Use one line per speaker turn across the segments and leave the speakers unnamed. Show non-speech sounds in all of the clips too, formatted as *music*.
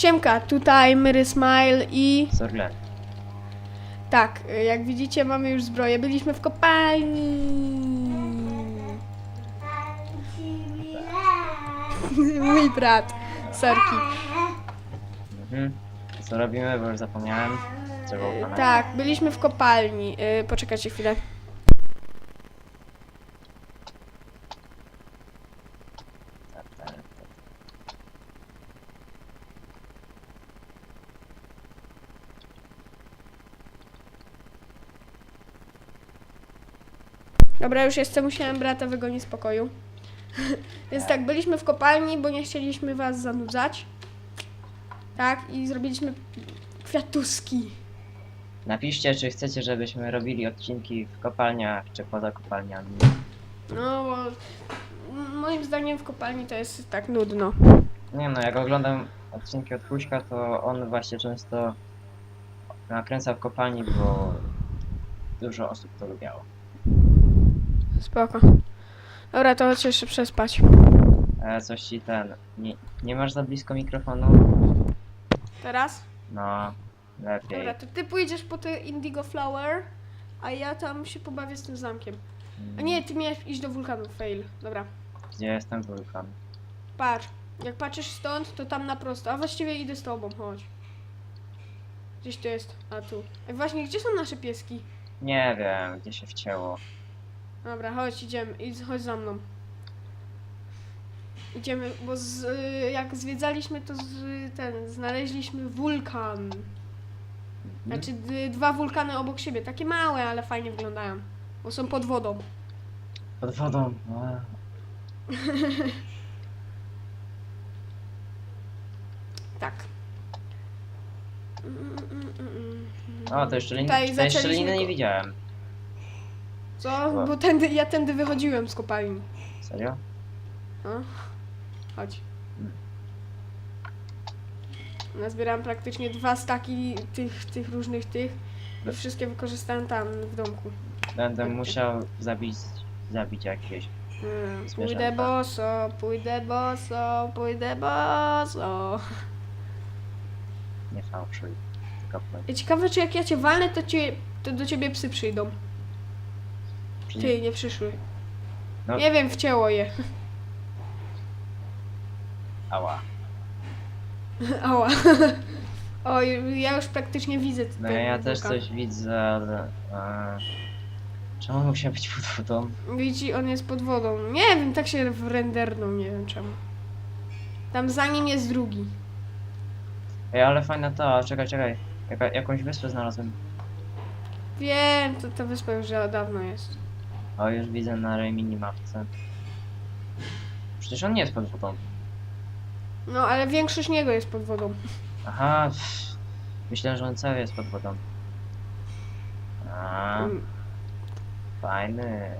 Siemka, tutaj Myry Smile i
Sorglen.
tak, y, jak widzicie mamy już zbroję. Byliśmy w kopalni. *laughs* Mój brat, sorki.
Mhm. Co robimy, bo już zapomniałem. Co było.
Tak, byliśmy w kopalni. Y, Poczekajcie chwilę. Dobra, już jestem, musiałem brata wygonić z pokoju. *laughs* Więc tak, byliśmy w kopalni, bo nie chcieliśmy was zanudzać. Tak, i zrobiliśmy kwiatuski.
Napiszcie, czy chcecie, żebyśmy robili odcinki w kopalniach, czy poza kopalniami.
No, bo m- moim zdaniem w kopalni to jest tak nudno.
Nie no, jak oglądam odcinki od Huśka, to on właśnie często nakręca w kopalni, bo dużo osób to lubiało.
Spoko. Dobra, to chodź jeszcze przespać.
E, coś ci ten... Nie, nie masz za blisko mikrofonu?
Teraz?
No, lepiej.
Dobra, to ty pójdziesz po te Indigo Flower, a ja tam się pobawię z tym zamkiem. A nie, ty miałeś iść do wulkanu, fail. Dobra.
Gdzie jest ten wulkan?
Patrz. Jak patrzysz stąd, to tam na prosto. A właściwie idę z tobą, chodź. Gdzieś to jest. A tu. Ej, właśnie, gdzie są nasze pieski?
Nie wiem, gdzie się wcięło.
Dobra, chodź, idziemy. Idź, chodź za mną. Idziemy, bo z, jak zwiedzaliśmy, to z, ten, znaleźliśmy wulkan. Znaczy y, dwa wulkany obok siebie. Takie małe, ale fajnie wyglądają. Bo są pod wodą.
Pod wodą. A, *laughs*
Tak. Mm, mm, mm, mm.
O, to jeszcze, lin...
Tutaj
to jeszcze
zaczęliśmy
liny nie widziałem.
Co? Bo tędy, ja tędy wychodziłem z kopalni.
Serio?
No. Chodź. Nazbierałam praktycznie dwa staki tych, tych różnych tych. I wszystkie wykorzystałem tam w domku.
Będę musiał zabić, zabić jakieś.
Mm,
Zwierzęta.
Pójdę boso, pójdę boso, pójdę boso.
Nie fałszuj. Tylko.
I ciekawe, czy jak ja cię walnę, to, cię, to do ciebie psy przyjdą. Ty, nie przyszły.
No.
Nie wiem, wcięło je.
Ała. *laughs*
Ała. O, ja już praktycznie widzę
No ja też coś widzę, ale... Czemu musiał być pod wodą?
Widzi, on jest pod wodą. Nie wiem, tak się rendernął, nie wiem czemu. Tam za nim jest drugi.
Ej, ale fajna ta, czekaj, czekaj. Jaka, jakąś wyspę znalazłem.
Wiem, to ta wyspa już dawno jest.
O, już widzę na minimapce. Przecież on nie jest pod wodą.
No, ale większość niego jest pod wodą.
Aha, pff. myślę, że on cały jest pod wodą. A,
Mm,
fajny.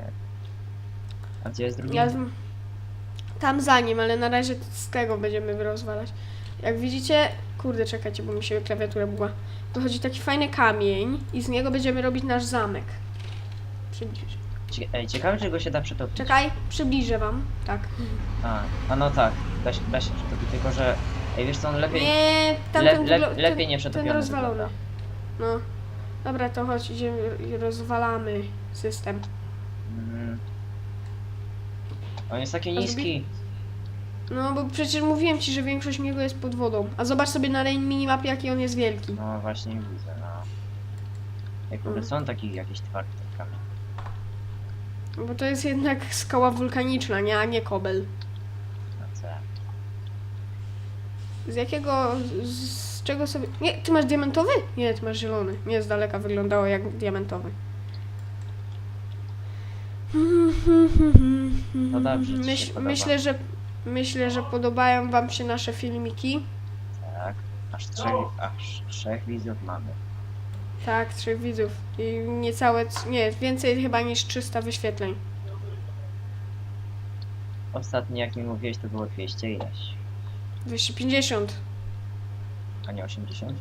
A gdzie jest drugi?
Ja z... Tam za nim, ale na razie z tego będziemy rozwalać. Jak widzicie, kurde, czekajcie, bo mi się klawiatura była. Wychodzi taki fajny kamień i z niego będziemy robić nasz zamek. Przybliż.
Cie- Ej, ciekawe, czy go się da przetopić.
Czekaj, przybliżę wam. Tak.
A, a no tak, da się, da się przetopić, tylko że... Ej, wiesz co, on lepiej...
Nie,
le,
tamten
le,
wyglo- ten-
lepiej nie
Ten
przetopiony
rozwalony.
wygląda.
No. Dobra, to chodź, idziemy i rozwalamy system.
Mm. On jest taki niski.
No, bo przecież mówiłem ci, że większość niego jest pod wodą. A zobacz sobie na rain minimapie, jaki on jest wielki.
No właśnie widzę, no. Ej, kurde,
Mm.
są taki jakiś twardy.
Bo to jest jednak skała wulkaniczna, nie, a nie kobel.
C.
Z jakiego, z, z czego sobie... Nie, ty masz diamentowy? Nie, ty masz zielony. Nie z daleka wyglądało jak diamentowy.
No dobrze, ci się
Myśl,
podoba.
myślę, że myślę, że podobają wam się nasze filmiki.
Tak. Aż trzech, aż trzech widzów mamy.
Tak, trzech widzów. I niecałe, nie, więcej chyba niż 300 wyświetleń.
Ostatni jak mi mówiłeś to było 200 ileś.
250.
A nie 80?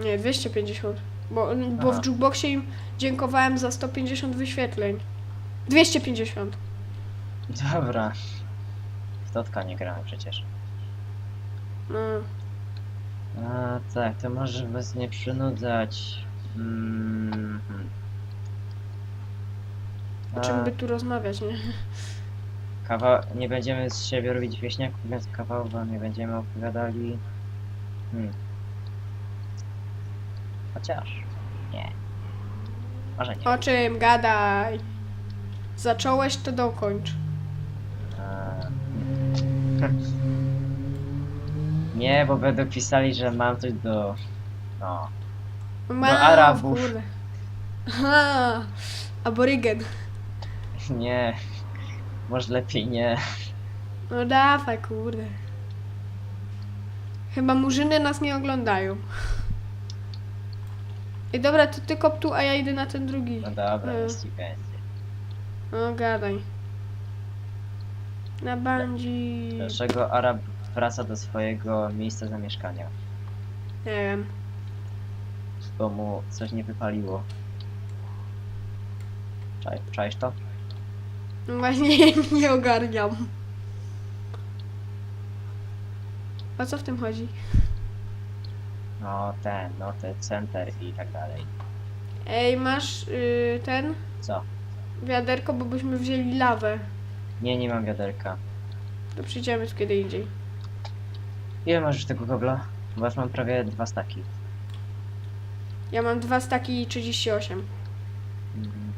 Nie, 250. Bo, bo w jukeboxie im dziękowałem za 150 wyświetleń. 250.
Dobra. W Totka nie gramy przecież.
No.
A, tak, to może was nie przynudzać. Mm, hmm.
O czym by tu rozmawiać, nie?
Kawa... Nie będziemy z siebie robić wieśniaków, więc kawał wam nie będziemy opowiadali. Hmm. Chociaż... Nie. Może nie.
O czym gadaj? Zacząłeś, to dokończ.
Eee, hmm. *laughs* Nie, bo będą pisali, że mam coś do... No.
Ma,
Arabów.
Kurde. Aha, aborygen. *laughs*
Nie. Może lepiej nie.
No dawaj, kurde. Chyba murzyny nas nie oglądają. I dobra, to ty kop tu, a ja idę na ten drugi.
No dobra,
Mm.
jest ci będzie.
No gadaj. Na bandzi.
Dlaczego Arab wraca do swojego miejsca zamieszkania?
Nie wiem.
Bo mu coś nie wypaliło. Czaj, czaisz to?
No Właśnie *laughs* nie ogarniam. O co w tym chodzi?
No ten, no ten center i tak dalej.
Ej, masz y, ten
Co?
wiaderko, bo byśmy wzięli lawę.
Nie, nie mam wiaderka.
To przyjdziemy tu kiedy indziej.
Ile masz już tego gobla? Bo już mam prawie dwa staki.
Ja mam dwa staki i 38.
Mhm.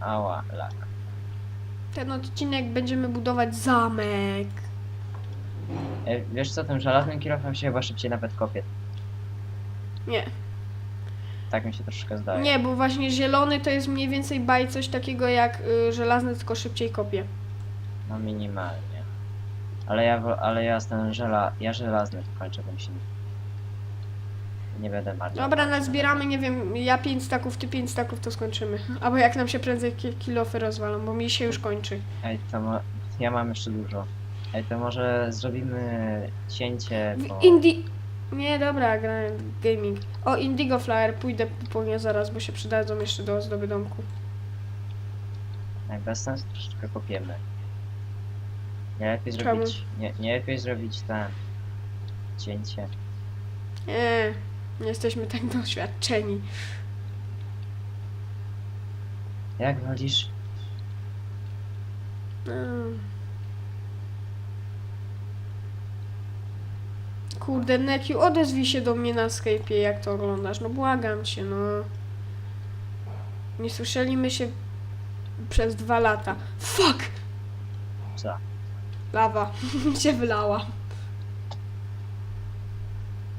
Ała, lak.
Ten odcinek będziemy budować zamek.
E, wiesz co, tym żelaznym kilofem się chyba szybciej nawet kopie.
Nie.
Tak mi się troszkę zdaje.
Nie, bo właśnie zielony to jest mniej więcej baj coś takiego jak y, żelazny, tylko szybciej kopie.
No minimalnie. Ale ja, ale ja ten żela, ja żelazny kończę, bym się nie, będę martwił.
Dobra, nazbieramy, nie wiem, ja 5 staków, ty 5 staków, to skończymy. Albo jak nam się prędzej ki- kilofy rozwalą, bo mi się już kończy.
Ej, to mo- ja mam jeszcze dużo. Ej, to może zrobimy cięcie, bo...
W Indi... Nie, dobra, grałem w gaming. O, Indigo Flyer, pójdę po nie zaraz, bo się przydadzą jeszcze do ozdoby domku.
Jak bez sensu troszeczkę kopiemy. Nie lepiej
Czemu?
zrobić, nie, nie lepiej zrobić ten cięcie.
Nie, nie jesteśmy tak doświadczeni.
Jak wolisz?
Mm. Kurde, Nekiu, odezwij się do mnie na Skype'ie, jak to oglądasz. No błagam cię, no. Nie słyszeliśmy się przez dwa lata. Fuck!
Co?
Lawa *laughs* się wylała.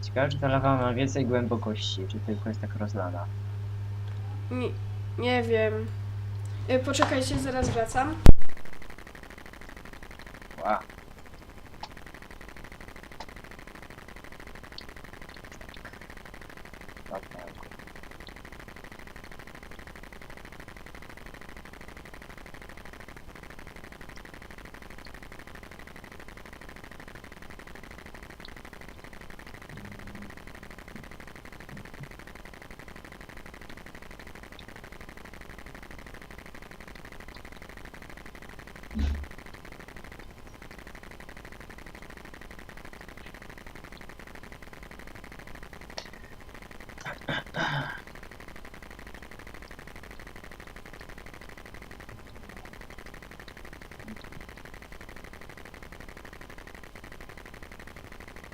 Ciekawe, czy ta lawa ma więcej głębokości, czy tylko jest tak rozlana.
Nie, nie wiem. Y, Poczekajcie, zaraz wracam.
Wow. Dobra.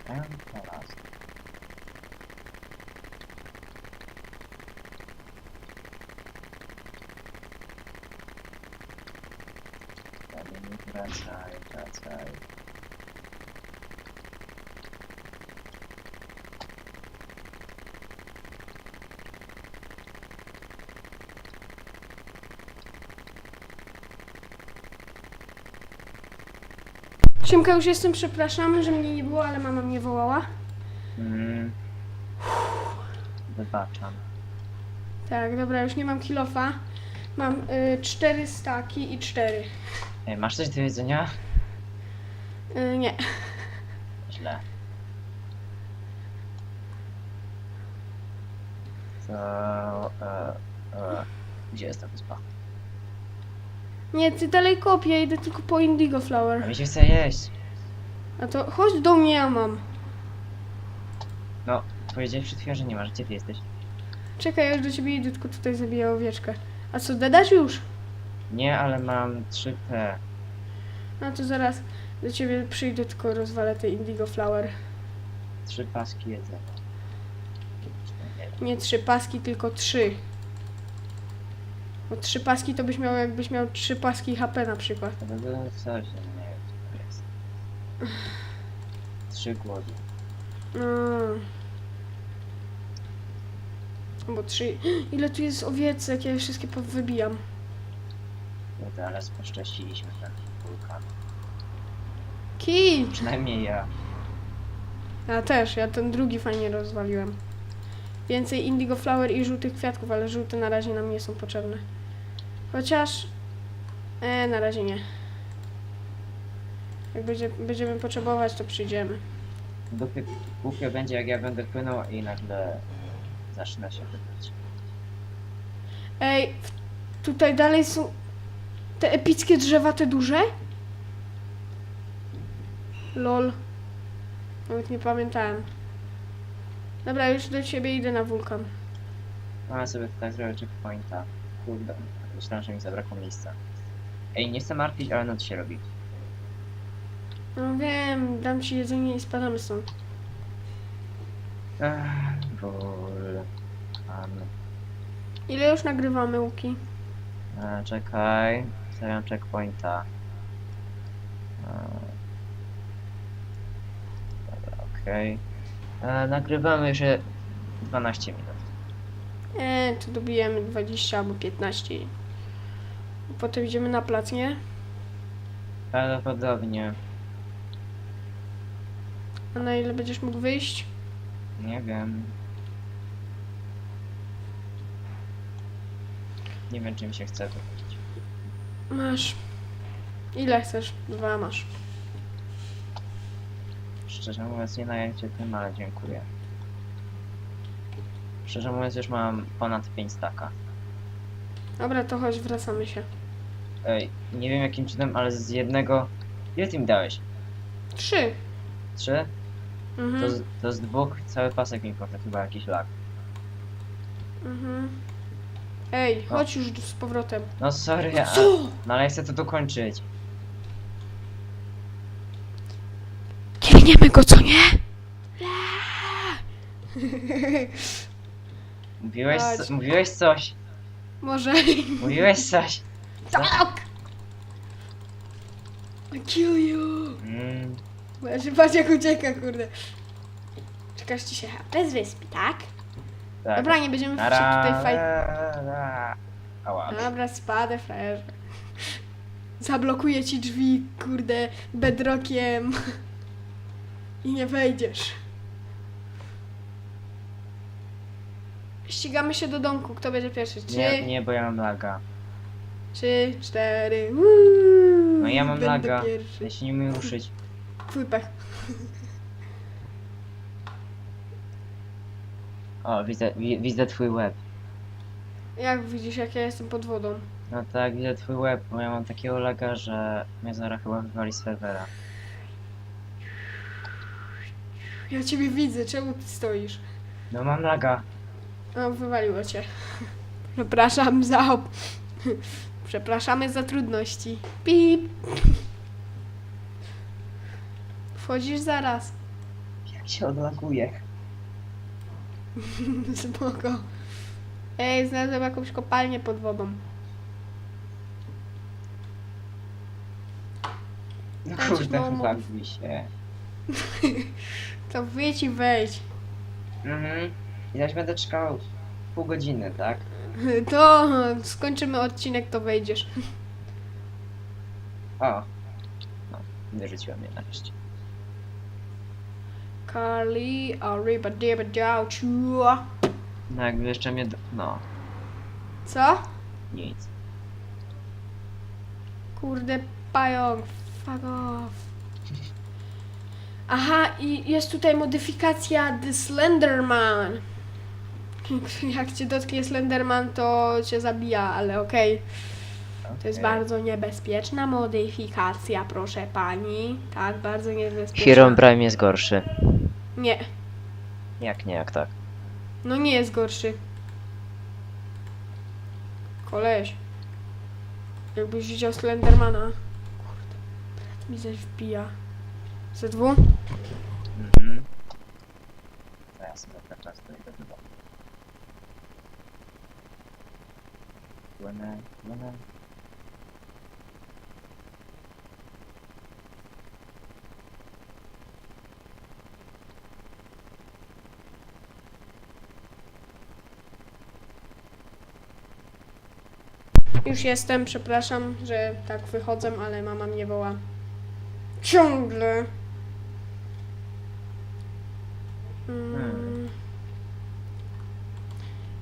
Tam teraz. Dalej, wracaj, wracaj.
Siemka, już jestem, przepraszam, że mnie nie było, ale mama mnie wołała.
Mm. Wybaczam.
Tak, dobra, już nie mam kilofa. Mam y, cztery staki i cztery.
Ej, masz coś do jedzenia?
Y, nie.
Źle. To... E, e, gdzie jest ta wyspa?
Nie, ty dalej kopię, idę tylko po Indigo
A
Flower.
mi się chce jeść.
A to chodź do mnie, ja mam.
No, powiedziałeś przed chwilą, że nie masz. Gdzie ty jesteś?
Czekaj, ja już do ciebie idę, tylko tutaj zabiję owieczkę. A co, dodasz już?
Nie, ale mam 3P.
No to zaraz do ciebie przyjdę, tylko rozwalę te indigo flower.
Trzy paski jedzenia.
Nie trzy paski, tylko trzy. Bo trzy paski to byś miał, jakbyś miał trzy paski HP na przykład.
To by było coś, nie wiem co to jest. Trzy głody.
Mm. Bo trzy... *gasps* Ile tu jest owiecek? Ja je wszystkie wybijam.
No to ale poszczęściliśmy ten wulkan.
Kij!
Przynajmniej ja.
Ja też, ja ten drugi fajnie rozwaliłem. Więcej indigo flower i żółtych kwiatków, ale żółte na razie nam nie są potrzebne. Chociaż... E, na razie nie. Jak będzie, będziemy potrzebować, to przyjdziemy.
Dupy głupio będzie jak ja będę płynął i nagle zacznę się pytać.
Ej, w- tutaj dalej są te epickie drzewa, te duże? Lol. Nawet nie pamiętałem. Dobra, już do ciebie idę na wulkan.
Mamy sobie tutaj zrobić checkpointa. Kurde, myślałem, że mi zabrakło miejsca. Ej, nie chcę martwić, ale noc się robi.
No wiem, dam ci jedzenie i spadamy stąd.
Ech, wulkan.
Ile już nagrywamy, Łuki?
E, czekaj, stawiam checkpointa. E, Dobra, okej. E, Nagrywamy już je 12 minut.
E, to dobijemy 20 albo 15. Potem idziemy na plac, nie?
Prawdopodobnie,
A na ile będziesz mógł wyjść?
nie wiem. Nie wiem, czy mi się chce to robić.
Masz. Ile chcesz? Dwa masz.
Szczerze mówiąc, nie najęcie tym, ale dziękuję. Szczerze mówiąc, już mam ponad 5 staka.
Dobra, to chodź, wracamy się.
Nie wiem jakim cudem, ale z jednego... Ile ty mi dałeś?
Trzy.
Trzy?
Mhm.
To z, to z dwóch cały pasek mi poszedł, chyba jakiś lag.
Mhm. Ej,
O.
chodź już z powrotem.
No sorry, a,
Co?
no ale ja chcę to dokończyć.
Kiwniemy go, co nie?
Mówiłeś,
Chodź.
co, mówiłeś coś,
Może.
mówiłeś coś.
Tak! I kill you!
Mm,
Właśnie patrz jak ucieka, kurde. Czekasz ci się HP z wyspy, tak?
tak.
Dobra, nie będziemy się tutaj fajt...
Ała.
Dobra, spadę, frajerze. Zablokuję ci drzwi, kurde, bedrokiem. I nie wejdziesz. Ścigamy się do domku. Kto będzie pierwszy? Trzy,
Nie, nie, bo ja mam laga.
Trzy, cztery. Uuu,
No ja mam
będę
laga.
Pierwszy.
Ja się nie umiem ruszyć.
Twój pech.
O, widzę, wi, widzę twój łeb.
Jak widzisz, jak ja jestem pod wodą?
No tak, widzę twój łeb, bo ja mam takiego laga, że mnie zaraz chyba wywali z serwera.
Ja ciebie widzę, czemu ty stoisz?
No mam laga.
O, wywaliło cię. Przepraszam za... op- Przepraszamy za trudności. Pip. Wchodzisz zaraz.
Jak się odlaguje. *laughs*
Spoko. Ej, znalazłem jakąś kopalnię pod wodą.
No kurde, odlaguj się. *laughs*
To wyjdź i wejdź.
Mhm. I zaś będę czekał pół godziny, tak?
To skończymy odcinek, to wejdziesz.
O. No, wyrzuciła mnie nareszcie.
Carly, arriba, diba, ciao.
No jakby jeszcze mnie... Do... No,
Co?
nic.
Kurde, pająk. Fuck off. Aha, i jest tutaj modyfikacja The Slenderman. *laughs* Jak cię dotknie Slenderman, to cię zabija, ale okej. To jest
Okej.
bardzo niebezpieczna modyfikacja, proszę pani. Tak, bardzo niebezpieczna.
Hiron Prime jest gorszy.
Nie,
Jak nie, jak tak.
no nie jest gorszy. Koleś. Jakbyś widział Slendermana. Kurde, brat mi zaś wbija. Z2?
Mhm. To ja sobie cały czas to idę do domu. Płynę, płynę.
Już jestem, przepraszam, że tak wychodzę, ale mama mnie woła. Ciągle. Mm.
Hmm.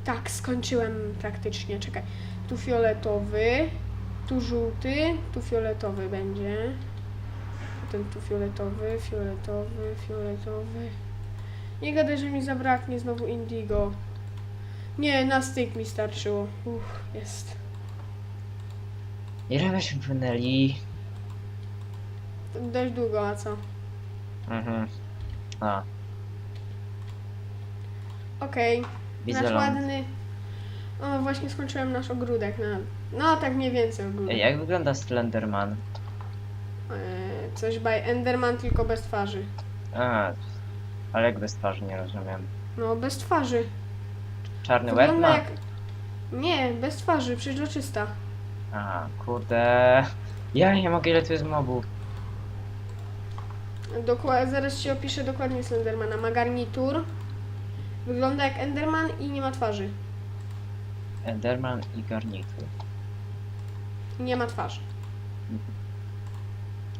Tak, skończyłem praktycznie. Czekaj. Tu fioletowy, tu żółty, tu fioletowy będzie. Potem tu fioletowy, fioletowy, fioletowy. Nie gadaj, że mi zabraknie znowu indigo. Nie, na styk mi starczyło. Uff, jest.
Ile myśmy płynęli?
Dość długo, a co?
Mhm. A,
Okej,
widzę
nasz
ląd.
ładny... O, właśnie skończyłem nasz ogródek. No, no tak mniej więcej ogródek.
Ej, jak wygląda Slenderman?
Eee, coś by Enderman, tylko bez twarzy.
A, ale jak bez twarzy, nie rozumiem.
No, bez twarzy.
Czarny łeb
Wygląda
ma?
jak... Nie, bez twarzy, przeźroczysta.
A, kurde. Ja nie mogę, ile tu jest mobów.
Dokła- zaraz ci opiszę dokładnie Slendermana. Ma garnitur. Wygląda jak Enderman i nie ma twarzy.
Enderman i garnitur.
Nie ma twarzy.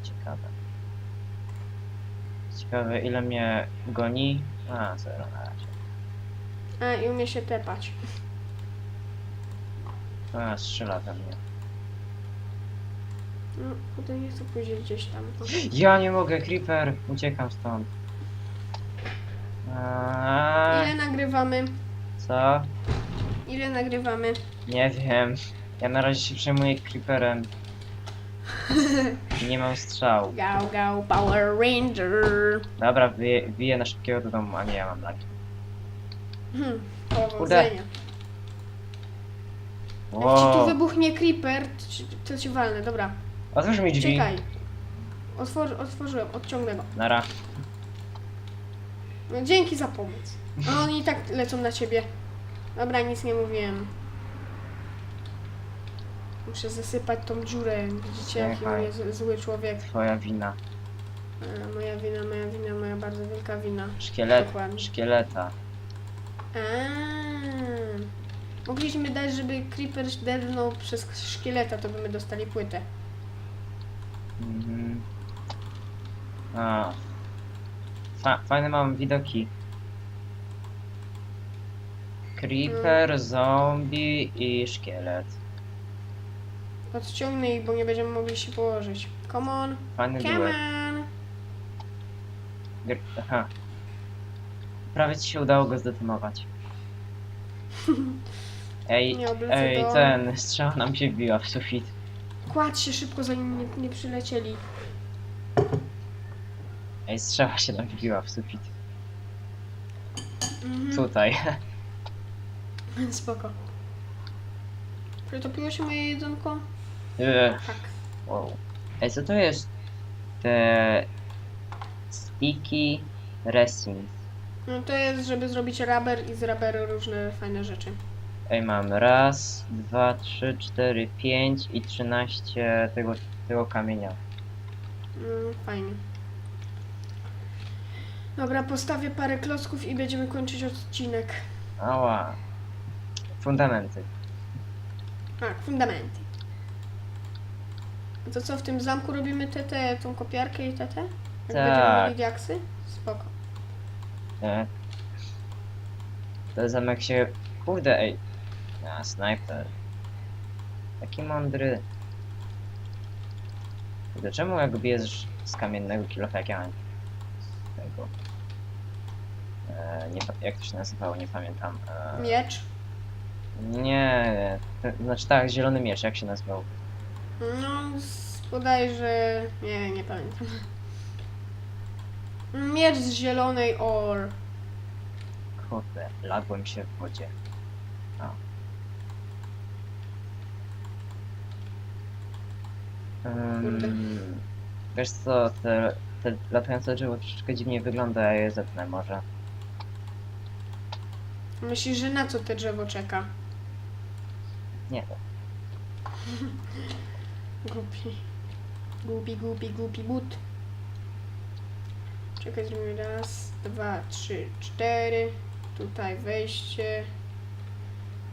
Ciekawe. Ciekawe, ile mnie goni? A, zero na razie.
A, i umie się tepać.
A, strzela we mnie.
No, potem nie chcę pójść gdzieś tam.
Ja nie mogę, Creeper! Uciekam stąd.
Ile nagrywamy?
co?
Ile nagrywamy?
Nie wiem. Ja na razie się przejmuję Creeperem. Nie mam strzału.
Gał, gał, Power Ranger.
Dobra, wbiję, wbiję na szybkiego do domu, a nie, ja mam lagi.
Hmm, powodzenia. Jak ci tu
Wow.
wybuchnie creeper, to ci, to ci walnę, dobra.
Otwórz mi drzwi.
Czekaj. Otwor, otworzyłem, odciągnę go.
Nara.
No, dzięki za pomoc. A oni i tak lecą na ciebie. Dobra, nic nie mówiłem. Muszę zasypać tą dziurę. Widzicie, jaki on jest zły człowiek.
Twoja wina.
E, moja wina, moja wina, moja bardzo wielka wina.
Szkielet,
Dokładnie.
szkieleta.
Eee. Mogliśmy dać, żeby Creeper dednął przez szkieleta, to byśmy dostali płytę.
Mhm. A. Fa fajne mam widoki. Creeper, zombie i szkielet.
Odciągnij, bo nie będziemy mogli się położyć. Come on,
Fajny
come
duet.
on.
Gr Aha. Prawie ci się udało go zdetonować. *laughs* Ej,
Nie oblecę
ej, ten, strzała nam się wbiła w sufit.
Kładź się szybko, zanim nie, nie przylecieli.
Ej, strzała się nam wbiła w sufit.
Mhm.
Tutaj. *laughs*
Spoko. Przetopiło się moje jedzonko?
Eee,
Tak.
wow. Ej, co to jest? Te... Sticky resin.
No to jest, żeby zrobić raber i z raberu różne fajne rzeczy.
Ej, mam raz, dwa, trzy, cztery, pięć i trzynaście tego, tego kamienia.
Mm, fajnie. Dobra, postawię parę klocków i będziemy kończyć odcinek.
Ała. Fundamenty.
Tak, fundamenty. A to co, w tym zamku robimy te, te, tą kopiarkę i te, te? Jak będziemy
Tak.
mieli diaksy? Spoko.
E. To zamek się... Kurde, ej. A, snajper. Taki mądry. Kurde, czemu jak bierzesz z kamiennego kilofa, jak ja mam z tego... E, nie, pa- jak to się nazywało, nie pamiętam. E,
Miecz.
Nie, znaczy tak, zielony miecz, jak się nazywał?
No, z- bodajże... Nie, nie pamiętam. Miecz z zielonej or.
Kurde, lagłem się w wodzie. A.
Kurde.
Wiesz co, te, te latające drzewo troszeczkę dziwnie wygląda, ja je zepnę może.
Myślisz, że na co te drzewo czeka?
Nie wiem. *laughs*
Głupi. Głupi, głupi, głupi but. Czekaj, zrobimy raz, dwa, trzy, cztery. Tutaj wejście.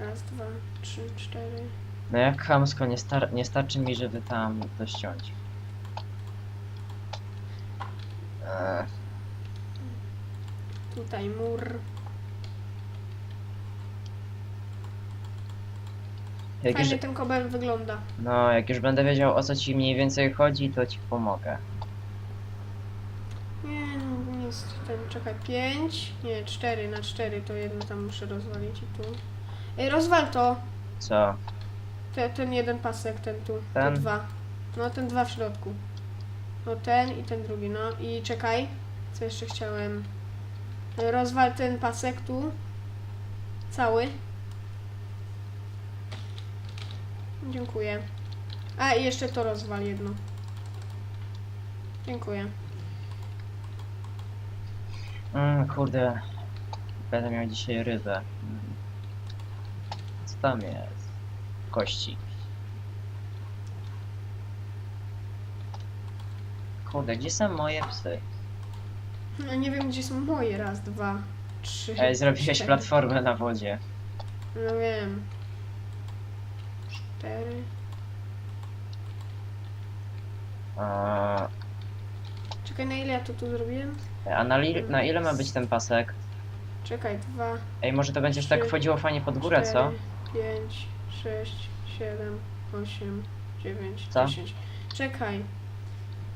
Raz, dwa, trzy, cztery.
No jak chamsko, nie, star nie starczy mi, żeby tam to ściąć.
Tutaj mur.
Jak już,
Fajnie ten kobel wygląda.
no, jak już będę wiedział o co ci mniej więcej chodzi, to ci pomogę.
Nie, no, nie jest ten, czekaj, pięć, nie, cztery na cztery, to jedno tam muszę rozwalić i tu. Ej, rozwal to,
Co?
te, ten jeden pasek, ten tu,
Ten?
te dwa. No, ten dwa w środku. No, ten i ten drugi, no i czekaj, co jeszcze chciałem. Rozwal ten pasek tu, cały. Dziękuję. A, i jeszcze to rozwal jedno. Dziękuję.
Mm, kurde. Będę miał dzisiaj rybę. Mm. Co tam jest? Kości. Kurde, gdzie są moje psy?
Ja nie wiem, gdzie są moje. Raz, dwa, trzy.
Ej, zrobiłeś
cztery.
platformę na wodzie.
No wiem.
A,
Czekaj, na ile ja to tu zrobiłem?
a na, li, na ile ma być ten pasek?
Czekaj, dwa,
Ej, może to będziesz tak wchodziło fajnie pod górę, co?
cztery, pięć, sześć, siedem, osiem, dziewięć,
Co?
dziesięć. Czekaj,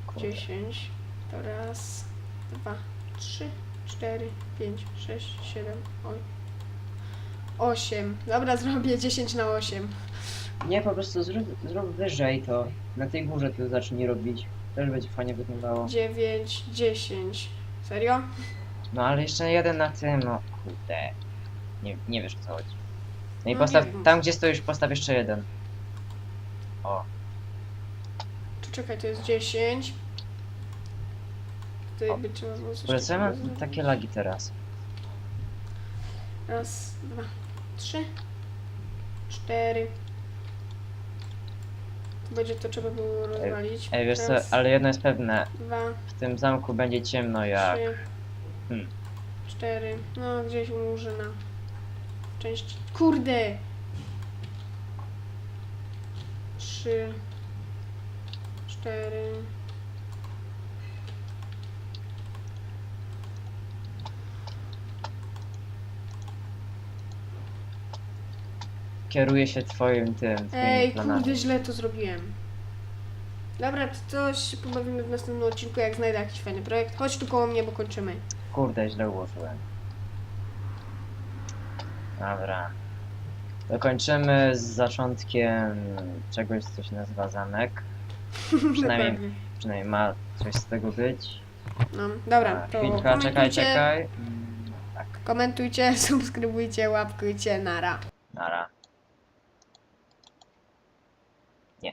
Kurde.
dziesięć. To raz, dwa, trzy, cztery, pięć, sześć, siedem, oj. Osiem. Dobra, zrobię dziesięć na osiem.
Nie, po prostu zrób, zrób wyżej to. Na tej górze to zacznij robić. Też będzie fajnie wyglądało.
Dziewięć, dziesięć. Serio?
No ale jeszcze jeden na tym, no kurde. Nie, nie wiesz o co chodzi. No i
No,
postaw,
nie wiem.
tam gdzie stoisz postaw jeszcze jeden. O,
czekaj, to jest 10. To jakby trzeba było coś
kurde, co ja mam
zrobić.
takie lagi teraz?
Raz, dwa, trzy, cztery. Będzie to trzeba było rozwalić.
Ej, wiesz co,
Raz,
ale jedno jest pewne.
dwa,
W tym zamku będzie ciemno jak...
trzy,
Hmm.
cztery. No, gdzieś u Murzyna. Część... Kurde! Trzy, cztery.
Kieruje się twoim tym, twoimi
Ej,
planami.
kurde, źle to zrobiłem. Dobra, to coś pobawimy w następnym odcinku, jak znajdę jakiś fajny projekt. Chodź tu koło mnie, bo kończymy.
Kurde, źle ułożyłem. Dobra. Dokończymy z zaczątkiem czegoś, co się nazywa zamek. *laughs* Przynajmniej-
Dokładnie.
Przynajmniej ma coś z tego być.
No, dobra,
A,
to
Chwilka, czekaj,
komentujcie,
czekaj. Mm, Tak,
komentujcie, *laughs* subskrybujcie, łapkujcie, nara.
nara. yeah.